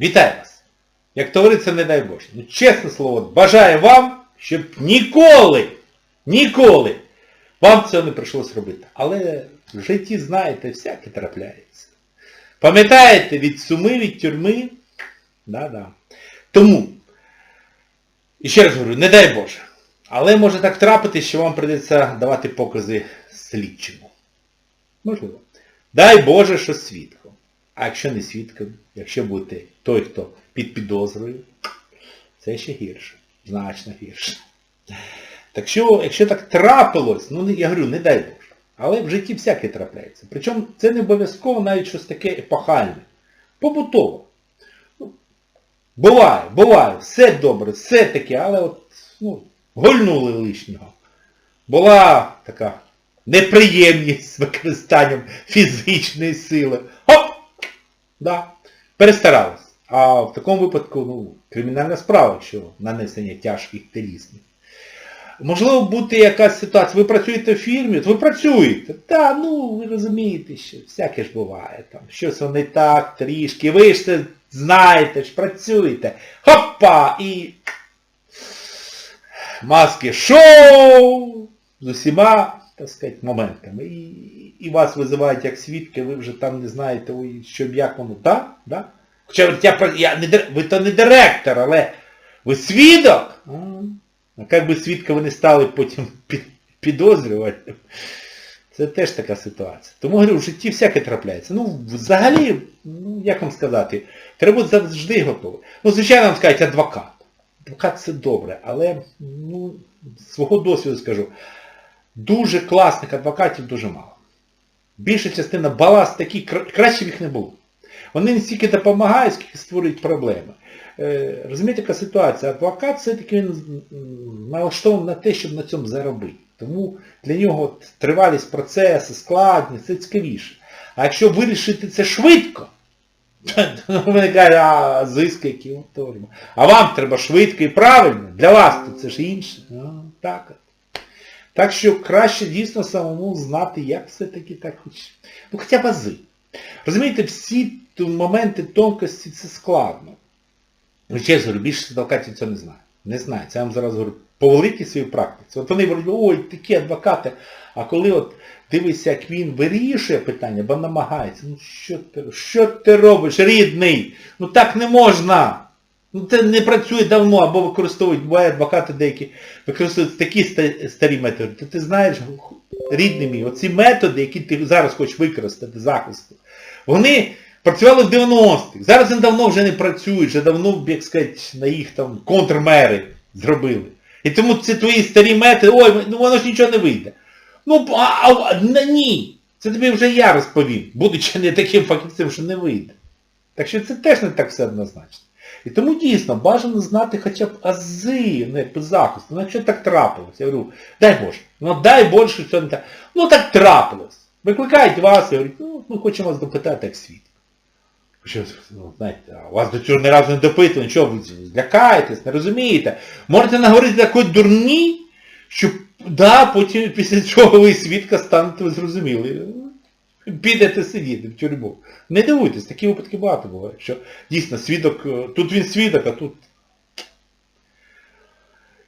Вітаю вас! Як говориться, не дай Боже. Ну, чесне слово, бажаю вам, щоб ніколи, ніколи вам цього не прийшлося робити. Але в житті, знаєте, всяке трапляється. Пам'ятаєте, від суми, від тюрми? Да-да. Тому, і ще раз говорю, не дай Боже. Але може так трапити, що вам прийдеться давати покази слідчому. Можливо. Дай Боже, що свідком. А якщо не свідком, якщо будете той, хто під підозрою, це ще гірше. Значно гірше. Так що, якщо так трапилось, ну я говорю, не дай Боже. Але в житті всяке трапляється. Причому це не обов'язково навіть щось таке епохальне. Побутово. Ну, Буває, буває, все добре, все таке, але от, ну, гольнули лишнього. Була така неприємність з використанням фізичної сили. Хоп! Да. Перестарались. А в такому випадку, ну, кримінальна справа, що нанесення тяжких телісних. Можливо, бути якась ситуація. Ви працюєте в фірмі, ви працюєте. Та, ну, ви розумієте, що всяке ж буває. Там, щось не так, трішки. Ви ж це знаєте, ж працюєте. Хопа! І маски шоу з усіма, так сказати, моментами. І, і вас визивають як свідки, ви вже там не знаєте, що як воно. Так? Да? Хоча я, я не, ви то не директор, але ви свідок? А, як би свідка ви не стали потім підозрювати. Це теж така ситуація. Тому говорю, в житті всяке трапляється. Ну, взагалі, ну, як вам сказати, треба бути завжди готовий. Ну, звичайно, вам скажуть адвокат. Адвокат це добре, але ну, свого досвіду скажу, дуже класних адвокатів дуже мало. Більша частина баласт такі, кра- краще б їх не було. Вони не стільки допомагають, скільки створюють проблеми. Е, розумієте, яка ситуація? Адвокат все-таки він налаштований на те, щоб на цьому заробити. Тому для нього тривалість процесу, складність, це цікавіше. А якщо вирішити це швидко, то виникає, а зиск який от торма. А вам треба швидко і правильно. Для вас то це ж інше. А, так. Так що краще дійсно самому знати, як все-таки так хоч. Ну хоча б ази. Розумієте, всі моменти тонкості це складно. Ну, чесно більшість адвокатів цього не знає. Не знає. Це я вам зараз говорю по великій своїй практиці. От вони говорять, ой, такі адвокати. А коли от дивишся, як він вирішує питання, бо намагається, ну що ти, що ти робиш, рідний? Ну так не можна. Ну це не працює давно, або використовують, буває адвокати деякі, використовують такі старі методи. Ти, ти знаєш, рідний мій, оці методи, які ти зараз хочеш використати захисту, вони працювали в 90-х. Зараз вони давно вже не працюють, вже давно, як сказати, на їх там контрмери зробили. І тому ці твої старі методи, ой, ну воно ж нічого не вийде. Ну, а, а, ні. Це тобі вже я розповім, будучи не таким фахівцем, що не вийде. Так що це теж не так все однозначно. І тому дійсно бажано знати хоча б ази ну, якби захисту. Ну якщо так трапилось, я говорю, дай Боже, ну дай Боже, що не так. Ну так трапилось. Викликають вас і говорять, ну ми хочемо вас допитати як світ. Що, ну, знаєте, а вас до цього ні разу не допитували, що ви злякаєтесь, не розумієте. Можете наговорити такої дурні, що да, потім після цього ви свідка станете зрозуміли. Підете сидіти в тюрму. Не дивуйтесь, такі випадки багато буває, що дійсно свідок, е, тут він свідок, а тут...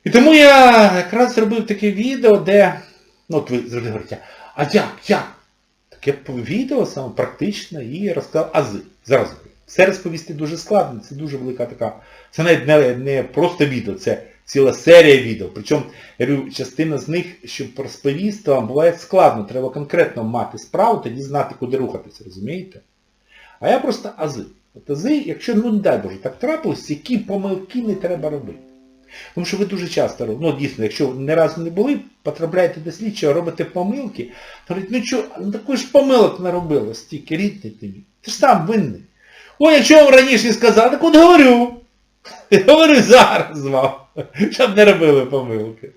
І тому я якраз зробив таке відео, де, ну от ви завжди говорите, а як, як? Таке відео саме практичне і розказав ази. Зараз. Все розповісти дуже складно, це дуже велика така. Це навіть не, не просто відео, це ціла серія відео. Причому, я говорю, частина з них, щоб розповісти вам, буває складно. Треба конкретно мати справу, тоді знати, куди рухатися, розумієте? А я просто ази. От ази, якщо, ну не дай Боже, так трапилось, які помилки не треба робити. Тому що ви дуже часто робите, ну дійсно, якщо не разу не були, потрапляєте до слідчого, робите помилки, говорить, ну що, ну такої ж помилок наробило стільки, рідний ти мій. Ти ж сам винний. Ой, якщо я вам раніше сказав, так от говорю. Говорю зараз вам, щоб не робили помилки.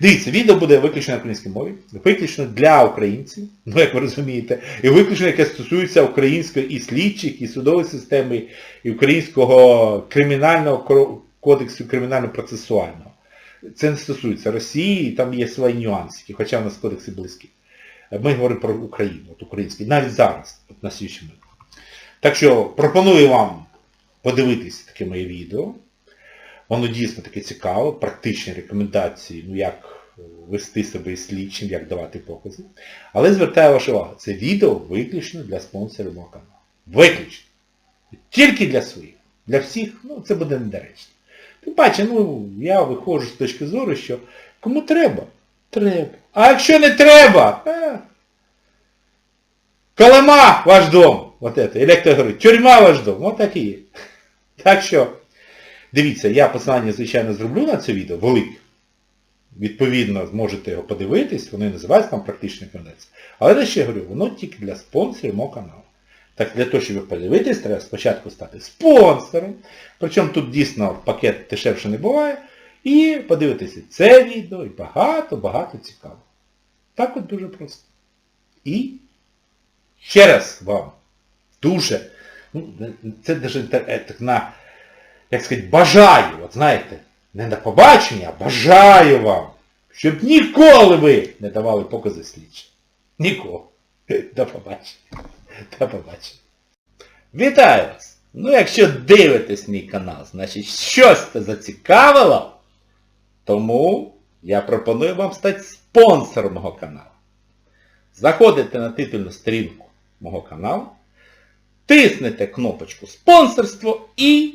Дивіться, відео буде виключно на українській мові, виключно для українців, ну як ви розумієте, і виключно, яке стосується української і слідчих, і судової системи, і українського кримінального кодексу кримінально-процесуального. Це не стосується Росії, там є свої нюансики, хоча в нас кодекси близькі. Ми говоримо про Україну, от український, навіть зараз, от на момент. Так що пропоную вам подивитись таке моє відео. Воно дійсно таке цікаве, практичні рекомендації, ну як вести себе із слідчим, як давати покази. Але звертаю вашу увагу, це відео виключно для спонсорів мого каналу. Виключно. Тільки для своїх. Для всіх, ну, це буде недоречно. Тим паче, ну, я виходжу з точки зору, що кому треба, треба. А якщо не треба, е, Колема ваш дом. Вот это. Или як то говорить, тюрма ваш дом. Вот так і є. Так що, дивіться, я посилання, звичайно, зроблю на це відео, велике. Відповідно, зможете його подивитись, вони називаються там практичні рекомендації. Але я ще говорю, воно тільки для спонсорів мого каналу. Так для того, щоб ви подивитись, треба спочатку стати спонсором. Причому тут дійсно пакет дешевше не буває. І подивитися це відео і багато-багато цікаво. Так от дуже просто. І ще раз вам дуже, ну, це даже е, так на, як сказати, бажаю, от знаєте, не на побачення, а бажаю вам, щоб ніколи ви не давали покази слідчі. Ніколи. До побачення. До побачення. Вітаю вас! Ну, якщо дивитесь мій канал, значить щось це зацікавило, тому я пропоную вам стати спонсором мого каналу. Заходите на титульну сторінку мого каналу, тиснете кнопочку спонсорство і